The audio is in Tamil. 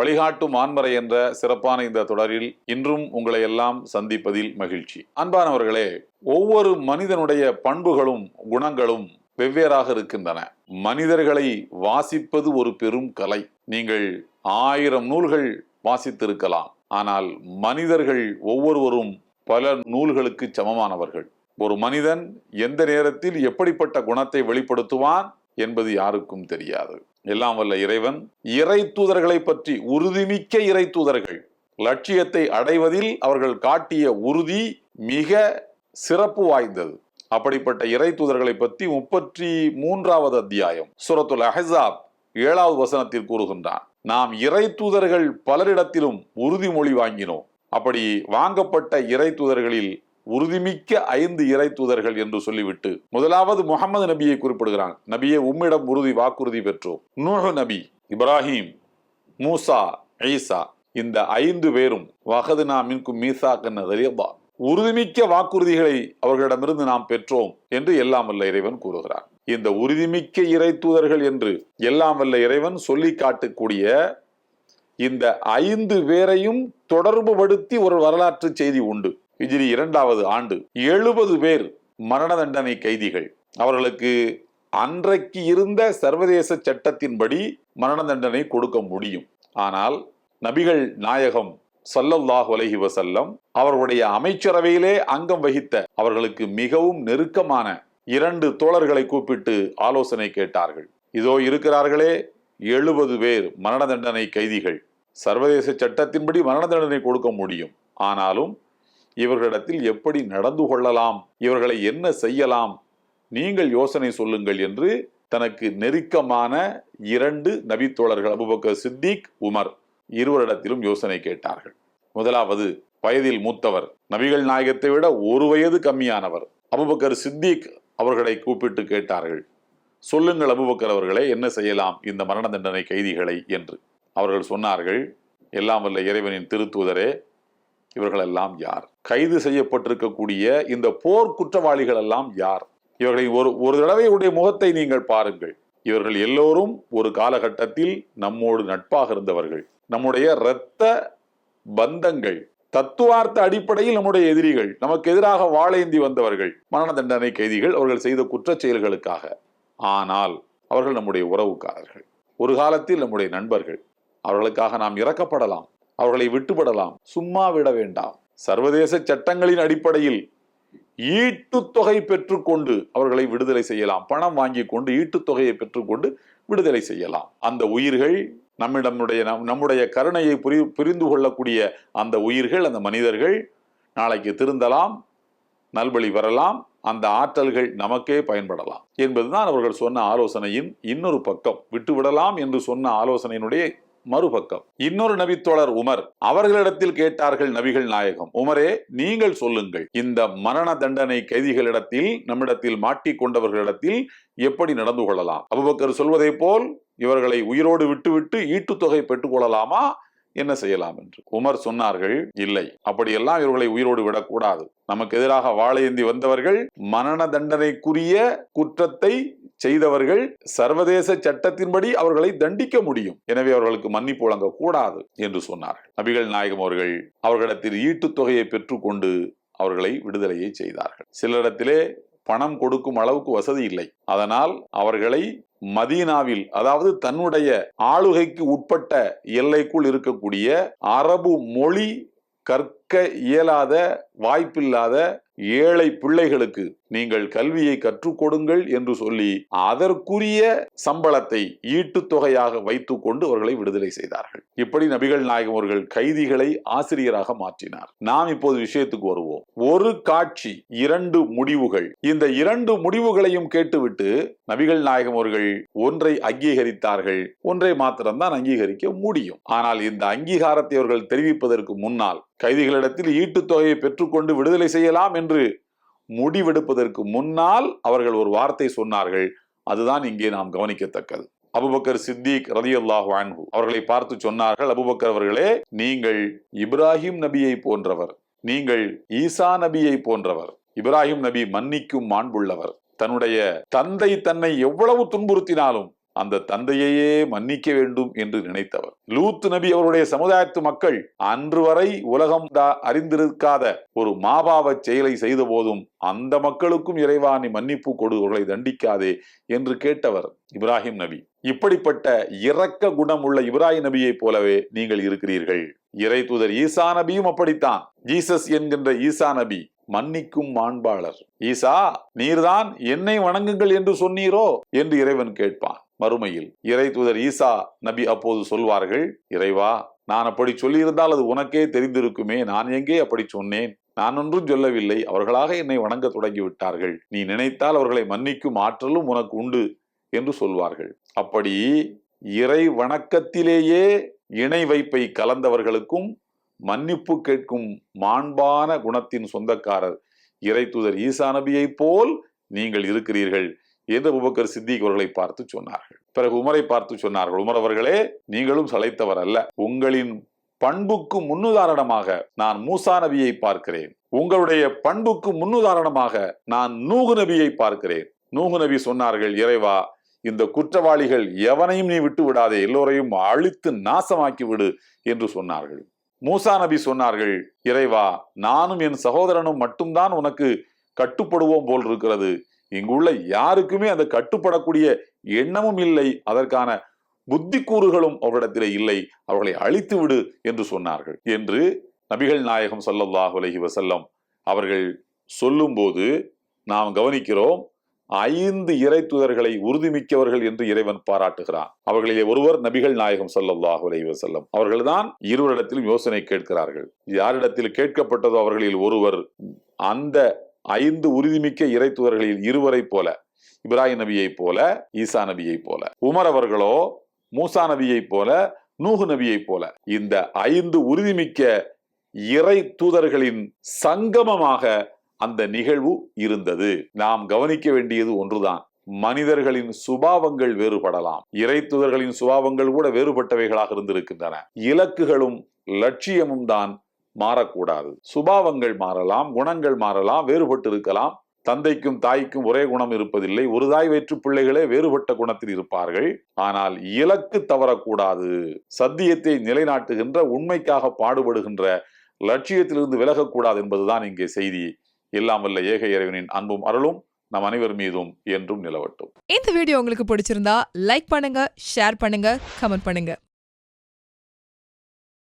வழிகாட்டும் ஆன்மறை என்ற சிறப்பான இந்த தொடரில் இன்றும் உங்களை எல்லாம் சந்திப்பதில் மகிழ்ச்சி. அன்பானவர்களே ஒவ்வொரு மனிதனுடைய பண்புகளும் குணங்களும் வெவ்வேறாக இருக்கின்றன. மனிதர்களை வாசிப்பது ஒரு பெரும் கலை. நீங்கள் ஆயிரம் நூல்கள் வாசித்திருக்கலாம். ஆனால் மனிதர்கள் ஒவ்வொருவரும் பல நூல்களுக்கு சமமானவர்கள். ஒரு மனிதன் எந்த நேரத்தில் எப்படிப்பட்ட குணத்தை வெளிப்படுத்துவான் என்பது யாருக்கும் தெரியாது. எல்லாம் வல்ல இறைவன் இறை தூதர்களை பற்றி உறுதிமிக்க இறை தூதர்கள். லட்சியத்தை அடைவதில் அவர்கள் காட்டிய உறுதி மிக சிறப்பு வாய்ந்தது. அப்படிப்பட்ட இறை தூதர்களை பற்றி முப்பத்தி மூன்றாவது அத்தியாயம் சுரத்துல் அஹ்ஸாப் ஏழாவது வசனத்தில் கூறுகின்றான். நாம் இறை தூதர்கள் பலரிடத்திலும் உறுதிமொழி வாங்கினோம். அப்படி வாங்கப்பட்ட இறை தூதர்களில் உறுதிமிக்க ஐந்து இறை தூதர்கள் என்று சொல்லிவிட்டு முதலாவது முகமது நபியை குறிப்பிடுகிறான். நபியை உம்மிடம் உறுதி வாக்குறுதி பெற்றோம். நூஹு நபி இப்ராஹிம் மூசா ஈசா இந்த ஐந்து பேரும் வகதுனா மின்கும் மீசா கண்ணதலியபா உறுதிமிக்க வாக்குறுதிகளை அவர்களிடமிருந்து நாம் பெற்றோம் என்று எல்லாம் வல்ல இறைவன் கூறுகிறார் இந்த உறுதிமிக்க இறை தூதர்கள் என்று எல்லாம் வல்ல இறைவன் சொல்லி காட்டக்கூடிய இந்த ஐந்து பேரையும் தொடர்புபடுத்தி ஒரு வரலாற்று செய்தி உண்டு. ஹிஜ்ரி இரண்டாவது ஆண்டு எழுபது பேர் மரண தண்டனை கைதிகள். அவர்களுக்கு அன்றைக்கு இருந்த சர்வதேச சட்டத்தின்படி மரண தண்டனை கொடுக்க முடியும். ஆனால் நபிகள் நாயகம் ஸல்லல்லாஹு அலைஹி வசல்லம் அவர்களுடைய அமைச்சரவையிலே அங்கம் வகித்த அவர்களுக்கு மிகவும் நெருக்கமான இரண்டு தோழர்களை கூப்பிட்டு ஆலோசனை கேட்டார்கள். இதோ இருக்கிறார்களே எழுபது பேர் மரண தண்டனை கைதிகள். சர்வதேச சட்டத்தின்படி மரண தண்டனை கொடுக்க முடியும். ஆனாலும் இவர்களிடத்தில் எப்படி நடந்து கொள்ளலாம்? இவர்களை என்ன செய்யலாம்? நீங்கள் யோசனை சொல்லுங்கள் என்று தனக்கு நெருக்கமான இரண்டு நபித்தோழர்கள் அபுபக்கர் சித்திக் உமர் இருவரிடத்திலும் யோசனை கேட்டார்கள். முதலாவது வயதில் மூத்தவர். நபிகள் நாயகத்தை விட ஒரு வயது கம்மியானவர். அபுபக்கர் சித்திக் அவர்களை கூப்பிட்டு கேட்டார்கள். சொல்லுங்கள் அபுபக்கர் அவர்களே என்ன செய்யலாம் இந்த மரண தண்டனை கைதிகளை என்று. அவர்கள் சொன்னார்கள் எல்லாம் வல்ல இறைவனின் திருத்தூதரே இவர்களெல்லாம் யார்? கைது செய்யப்பட்டிருக்கக்கூடிய இந்த போர் குற்றவாளிகள் எல்லாம் யார்? இவர்களை ஒரு ஒரு தடவை உடைய முகத்தை நீங்கள் பாருங்கள். இவர்கள் எல்லோரும் ஒரு காலகட்டத்தில் நம்மோடு நட்பாக இருந்தவர்கள். நம்முடைய இரத்த பந்தங்கள் தத்துவார்த்த அடிப்படையில் நம்முடைய எதிரிகள் நமக்கு எதிராக வாழேந்தி வந்தவர்கள் மரண தண்டனை கைதிகள் அவர்கள் செய்த குற்ற செயல்களுக்காக. ஆனால் அவர்கள் நம்முடைய உறவுக்காரர்கள். ஒரு காலத்தில் நம்முடைய நண்பர்கள் அவர்களுக்காக நாம் இறக்கப்படலாம். அவர்களை விட்டுவிடலாம். சும்மா விட வேண்டாம். சர்வதேச சட்டங்களின் அடிப்படையில் ஈட்டுத்தொகை பெற்றுக்கொண்டு அவர்களை விடுதலை செய்யலாம். பணம் வாங்கி கொண்டு ஈட்டுத்தொகையை பெற்றுக்கொண்டு விடுதலை செய்யலாம். அந்த உயிர்கள் நம்மிடமுடைய நம் நம்முடைய கருணையை புரி புரிந்து கொள்ளக்கூடிய அந்த உயிர்கள் அந்த மனிதர்கள் நாளைக்கு திருந்தலாம் நல்வழி வரலாம் அந்த ஆற்றல்கள் நமக்கே பயன்படலாம். என்பதுதான் அவர்கள் சொன்ன ஆலோசனையின் இன்னொரு பக்கம். விட்டுவிடலாம் என்று சொன்ன ஆலோசனையினுடைய மறுபக்கம். இன்னொரு நபித்தோழர் உமர் அவர்களிடத்தில் கேட்டார்கள் நபிகள் நாயகம் உமரே நீங்கள் சொல்லுங்கள் இந்த மரண தண்டனை கைதிகளிடத்தில் நம்மிடத்தில் மாட்டிக்கொண்டவர்களிடத்தில் எப்படி நடந்து கொள்ளலாம்? அபுபக்கர் சொல்வதை போல் இவர்களை உயிரோடு விட்டுவிட்டு ஈட்டுத்தொகை பெற்றுக் கொள்ளலாமா? என்ன செய்யலாம் என்று. உமர் சொன்னார்கள் இல்லை அப்படியெல்லாம் இவர்களை உயிரோடு விடக்கூடாது. நமக்கு எதிராக வாழையந்தி வந்தவர்கள் மரண தண்டனைக்குரிய குற்றத்தை செய்தவர்கள் சர்வதேச சட்டத்தின்படி அவர்களை தண்டிக்க முடியும். எனவே அவர்களுக்கு மன்னிப்பு வழங்க கூடாது என்று சொன்னார்கள். நபிகள் நாயகம் அவர்கள் அவர்களிடத்தில் ஈட்டுத் தொகையை பெற்றுக்கொண்டு அவர்களை விடுதலையை செய்தார்கள். சிலரிடத்திலே பணம் கொடுக்கும் அளவுக்கு வசதி இல்லை. அதனால் அவர்களை மதீனாவில் அதாவது தன்னுடைய ஆளுகைக்கு உட்பட்ட எல்லைக்குள் இருக்கக்கூடிய அரபு மொழி கற்க இயலாத வாய்ப்பில்லாத ஏழை பிள்ளைகளுக்கு நீங்கள் கல்வியை கற்றுக் கொடுங்கள் என்று சொல்லி அதற்குரிய சம்பளத்தை ஈட்டுத் தொகையாக வைத்துக் கொண்டு அவர்களை விடுதலை செய்தார்கள். இப்படி நபிகள் நாயகம் அவர்கள் கைதிகளை ஆசிரியராக மாற்றினார். நாம் இப்போது விஷயத்துக்கு வருவோம். ஒரு காட்சி இரண்டு முடிவுகள். இந்த இரண்டு முடிவுகளையும் கேட்டுவிட்டு நபிகள் நாயகம் அவர்கள் ஒன்றை அங்கீகரித்தார்கள். ஒன்றை மாத்திரம்தான் அங்கீகரிக்க முடியும். ஆனால் இந்த அங்கீகாரத்தை அவர்கள் தெரிவிப்பதற்கு முன்னால் கைதிகளிடத்தில் ஈட்டுத் தொகையை பெற்றுக்கொண்டு விடுதலை செய்யலாம் என்று முடிவெடுப்பதற்கு முன்னால் அவர்கள் ஒரு வார்த்தை சொன்னார்கள். அதுதான் இங்கே நாம் கவனிக்கத்தக்கது. அபுபக்கர் சித்திக் ரலியல்லாஹு அன்ஹு அவர்களை பார்த்து சொன்னார்கள் அபுபக்கர் அவர்களே நீங்கள் இப்ராஹிம் நபியை போன்றவர். நீங்கள் ஈசா நபியை போன்றவர். இப்ராஹிம் நபி மன்னிக்கும் மாண்புள்ளவர். தன்னுடைய தந்தை தன்னை எவ்வளவு துன்புறுத்தினாலும் அந்த தந்தையையே மன்னிக்க வேண்டும் என்று நினைத்தவர். லூத் நபி அவருடைய சமுதாயத்து மக்கள் அன்று வரை உலகம் தா- அறிந்திருக்காத ஒரு மாபாவ செயலை செய்த போதும் அந்த மக்களுக்கும் இறைவா நீ மன்னிப்பு கொடு அவர்களை தண்டிக்காதே என்று கேட்டவர் இப்ராஹிம் நபி. இப்படிப்பட்ட இரக்க குணம் உள்ள இப்ராஹிம் நபியைப் போலவே நீங்கள் இருக்கிறீர்கள். இறை தூதர் ஈசா நபியும் அப்படித்தான். ஜீசஸ் என்கின்ற ஈசா நபி மன்னிக்கும் மாண்பாளர். ஈசா நீர்தான் என்னை வணங்குங்கள் என்று சொன்னீரோ? என்று இறைவன் கேட்பான். மறுமையில் இறை தூதர் ஈசா நபி அப்போது சொல்வார்கள் இறைவா நான் அப்படி சொல்லியிருந்தால் அது உனக்கே தெரிந்திருக்குமே நான் எங்கே அப்படி சொன்னேன்? நான் ஒன்றும் சொல்லவில்லை அவர்களாக என்னை வணங்க தொடங்கி விட்டார்கள் நீ நினைத்தால் அவர்களை மன்னிக்கும் ஆற்றலும் உனக்கு உண்டு என்று சொல்வார்கள். அப்படி இறை வணக்கத்திலேயே இணை வைப்பை கலந்தவர்களுக்கும் மன்னிப்பு கேட்கும் மாண்பான குணத்தின் சொந்தக்காரர் இறை தூதர் ஈசா நபியைப் போல் நீங்கள் இருக்கிறீர்கள். என்று அபூபக்கர் சித்திக் அவர்களை பார்த்து சொன்னார்கள். பிறகு உமரை பார்த்து சொன்னார்கள் உமர் அவர்களே நீங்களும் சளைத்தவர் அல்ல உங்களின் பண்புக்கு முன்னுதாரணமாக நான் மூசா நபியை பார்க்கிறேன். உங்களுடைய பண்புக்கு முன்னுதாரணமாக நான் நூகு நபியை பார்க்கிறேன். நூகு நபி சொன்னார்கள் இறைவா இந்த குற்றவாளிகள் எவனையும் நீ விட்டு விடாதே. எல்லோரையும் அழித்து நாசமாக்கி விடு என்று சொன்னார்கள். மூசா நபி சொன்னார்கள் இறைவா நானும் என் சகோதரனும் மட்டும்தான் உனக்கு கட்டுப்படுவோம் போல் இருக்கிறது. இங்குள்ள யாருக்குமே அந்த கட்டுப்படக்கூடிய எண்ணமும் இல்லை அதற்கான புத்தி கூறுகளும் அவரிடத்திலே இல்லை அவர்களை அழித்து விடு என்று சொன்னார்கள். என்று நபிகள் நாயகம் ஸல்லல்லாஹு அலஹி வசல்லம் அவர்கள் சொல்லும்போது நாம் கவனிக்கிறோம் ஐந்து இறை தூதர்களை உறுதிமிக்கவர்கள் என்று இறைவன் பாராட்டுகிறான். அவர்களிலே ஒருவர் நபிகள் நாயகம் சல்லாஹு அலஹி வசல்லம் அவர்கள்தான் இருவரிடத்திலும் யோசனை கேட்கிறார்கள். யாரிடத்தில் கேட்கப்பட்டதோ அவர்களில் ஒருவர் அந்த ஐந்து உறுதிமிக்க இறை தூதர்களில் இருவரை போல இப்ராஹிம் நபியைப் போல ஈசா நபியைப் போல உமர் அவர்களோ மூசா நபியைப் போல நூகு நபியைப் போல. இந்த ஐந்து உறுதிமிக்க இறை தூதர்களின் சங்கமமாக அந்த நிகழ்வு இருந்தது. நாம் கவனிக்க வேண்டியது ஒன்றுதான். மனிதர்களின் சுபாவங்கள் வேறுபடலாம். இறை தூதர்களின் சுபாவங்கள் கூட வேறுபட்டவைகளாக இருந்திருக்கின்றன. இலக்குகளும் லட்சியமும் தான் மாறக்கூடாது. சுபாவங்கள் மாறலாம் குணங்கள் மாறலாம் வேறுபட்டு இருக்கலாம். தந்தைக்கும் தாய்க்கும் ஒரே குணம் இருப்பதில்லை. ஒரு தாய் வயிற்று பிள்ளைகளே வேறுபட்ட குணத்தில் இருப்பார்கள். ஆனால் இலக்கு தவறக்கூடாது. சத்தியத்தை நிலைநாட்டுகின்ற உண்மைக்காக பாடுபடுகின்ற லட்சியத்திலிருந்து விலகக்கூடாது என்பதுதான் இங்கே செய்தி. எல்லாம் வல்ல ஏக இறைவனின் அன்பும் அருளும் நம் அனைவர் மீதும் என்றும் நிலவட்டும். இந்த வீடியோ உங்களுக்கு பிடிச்சிருந்தா லைக் பண்ணுங்க ஷேர் பண்ணுங்க கமெண்ட் பண்ணுங்க.